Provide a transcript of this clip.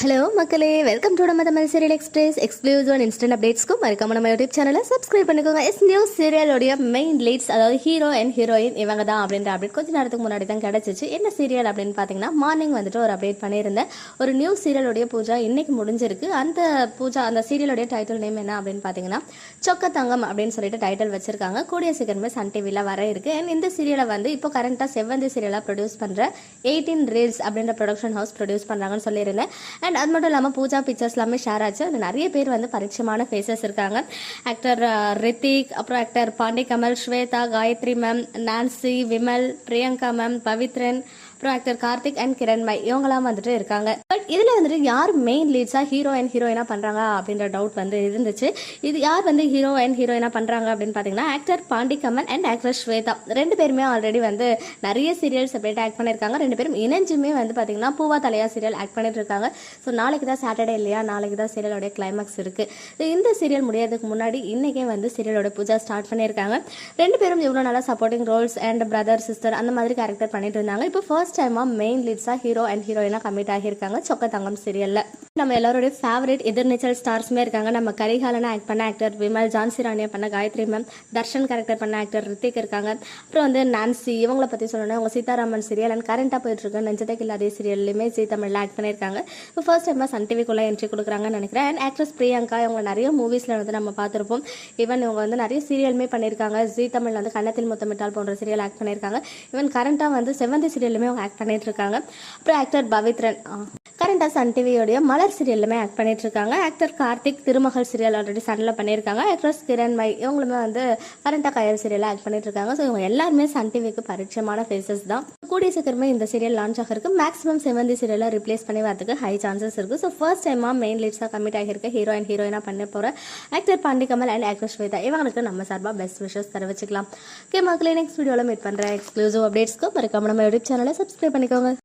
Hello மக்களே welcome to நம்ம Tamil serial express exclusive and instant அப்டேட்ஸ்க்கும் மறக்காம நம்ம யூடியூப் சேனலை சப்ஸ்கிரைப் பண்ணிக்கோங்க. எஸ் நியூ சீரியலோடைய மெயின் லீட்ஸ் அதாவது ஹீரோ அண்ட் ஹீரோயின் இவங்க தான் அப்படின்ற அப்டேட் கொஞ்ச நேரத்துக்கு முன்னாடி தான் கிடச்சிச்சு. என்ன சீரியல் அப்படின்னு பார்த்தீங்கன்னா மார்னிங் வந்துட்டு ஒரு அப்டேட் பண்ணியிருந்தேன். ஒரு நியூ சீரியலோடைய பூஜா இன்னைக்கு முடிஞ்சிருக்கு. அந்த பூஜா அந்த சீரியலோடைய டைட்டில் நேம் என்ன அப்படின்னு பார்த்தீங்கன்னா சொக்க தங்கம் அப்படின்னு சொல்லிட்டு டைட்டில் வச்சிருக்காங்க. கூடிய சீக்கிரமே சன் டிவியில் வர இருக்கு. அண்ட் இந்த சீரியலை வந்து இப்போ கரண்ட்டாக செவ்வந்தி சீரியலாக ப்ரொடியூஸ் பண்ணுற எயிட்டீன் ரீல்ஸ் அப்படின்ற ப்ரொடக்ஷன் ஹவுஸ் ப்ரொடியூஸ் பண்ணுறாங்கன்னு சொல்லியிருந்தேன். அண்ட் அது மட்டும் இல்லாமல் பூஜா பிக்சர்ஸ் எல்லாமே ஷேர் ஆச்சு. அது நிறைய பேர் வந்து பரிச்சயமான ஃபேஸஸ் இருக்காங்க. ஆக்டர் uh, ரித்திக் அப்புறம் actor Pandi Kamal Swetha Gayathri ma'am Nancy Vimal Priyanka ma'am Pavithran அப்புறம் ஆக்டர் கார்த்திக் அண்ட் கிரண்மை இவங்கெல்லாம் வந்துட்டு இருக்காங்க. பட் இதில் வந்துட்டு யார் மெயின் லீட்ஸாக ஹீரோ அண்ட் ஹீரோயினாக பண்ணுறாங்க அப்படின்ற டவுட் வந்து இருந்துச்சு. இது யார் வந்து ஹீரோ அண்ட் ஹீரோயினாக பண்ணுறாங்க அப்படின்னு பார்த்தீங்கன்னா actor Pandi Kamal and actor Swetha. ரெண்டு பேருமே ஆல்ரெடி வந்து நிறைய சீரியல்ஸ் செப்பரேட் ஆக்ட் பண்ணியிருக்காங்க. ரெண்டு பேரும் இணைஞ்சுமே வந்து பார்த்தீங்கன்னா பூவா தலையா சீரியல் ஆக்ட் பண்ணிட்டு இருக்காங்க. ஸோ நாளைக்கு தான் சாட்டர்டே இல்லையா? நாளைக்கு தான் சீரியலோட கிளைமேக்ஸ் இருக்குது இந்த சீரியல் முடியறதுக்கு முன்னாடி இன்றைக்கே வந்து சீரியலோட பூஜா ஸ்டார்ட் பண்ணியிருக்காங்க. ரெண்டு பேரும் இவ்வளோ நல்லா supporting roles and brother sister அந்த மாதிரி கேரக்டர் பண்ணிட்டு இருந்தாங்க. இப்போ ஃபர்ஸ்ட் டைமாக மெயின் லீட்ஸாக ஹீரோ அண்ட் ஹீரோயினாக கமிட் ஆகியிருக்காங்க சொக்க தங்கம் சீரியலில் நம்ம எல்லாரோடைய ஃபேவரட் எதிர்நீச்சல் ஸ்டார்ஸுமே இருக்காங்க. நம்ம கரிகாலனா ஆக்ட் பண்ண ஆக்டர் விமல் ஜான்சி ராணியா பண்ண காயத்ரி மேம் தர்ஷன் கேரக்டர் பண்ண ஆக்டர் ரித்திக் இருக்காங்க. அப்புறம் வந்து நான்சி இவங்கள பற்றி சொல்லணும்னா அவங்க சீதாராமன் சீரியல் அண்ட் கரண்ட்டாக போயிட்டு இருக்க நெஞ்சதைக்கு இல்லாத சீரியல்லையுமே ஜி தமிழில் ஆக்ட் பண்ணியிருக்காங்க. இப்போ ஃபர்ஸ்ட் டைமாக சன் டிவிக்குள்ளே என்ட்ரி கொடுக்குறாங்கன்னு நினைக்கிறேன். அண்ட் ஆக்ட்ரஸ் பிரியங்கா இவங்க நிறைய மூவிஸில் வந்து நம்ம பார்த்துருப்போம். ஈவன் இவங்க வந்து நிறைய சீரியலுமே பண்ணியிருக்காங்க. ஜி தமிழில் வந்து கன்னத்தில் முத்தமிட்டால் போன்ற சீரியல் ஆக்ட் பண்ணியிருக்காங்க. ஈவன் கரண்ட்டாக வந்து செவந்தி சீரியலுமே அவங்க ஆக்ட் பண்ணிட்டு இருக்காங்க. அப்புறம் ஆக்டர் பவித்ரன். கரண்டாக சன் டிவியோடைய மலர் சீரியல்லுமே ஆக்ட் பண்ணிட்டு இருக்காங்க ஆக்டர் கார்த்திக் திருமகள் சீரியல் ஆல்ரெடி சனில் பண்ணியிருக்காங்க. ஆக்ட்ரஸ் கிரண்மை இவங்களுமே வந்து கரண்டாக கயல் சீரியலில் ஆக்ட் பண்ணிட்டு இருக்காங்க ஸோ இவங்க எல்லாருமே சன் டிவிக்கு பரிச்சயமான ஃபேஸஸ் தான். கூடிய சீக்கிரமே இந்த சீரியல் லான்ச் ஆகிருக்கு மேக்ஸிமம் செவந்தி சீரியலை ரிப்ளேஸ் பண்ணி வரதுக்கு ஹை சான்சஸ் இருக்கு. ஸோ ஃபர்ஸ்ட் டைமாக மெயின் லீட்ஸாக கமிட் ஆகியிருக்க ஹீரோ அண்ட் ஹீரோயினாக பண்ண போகிற actor Pandi Kamal and actor Swetha. இவங்களுக்கு நம்ம சார்பாக பெஸ்ட் விஷஸ் தெரிவிச்சுக்கலாம். ஓகே மக்களே நெக்ஸ்ட் வீடியோவில் மீட் பண்ணுற எக்ஸ்க்ளூசிவ் அப்டேட்ஸ்க்கு மறக்காம நம்ம யூடியூப் சேனலை சப்ஸ்கிரைப் பண்ணிக்கோங்க.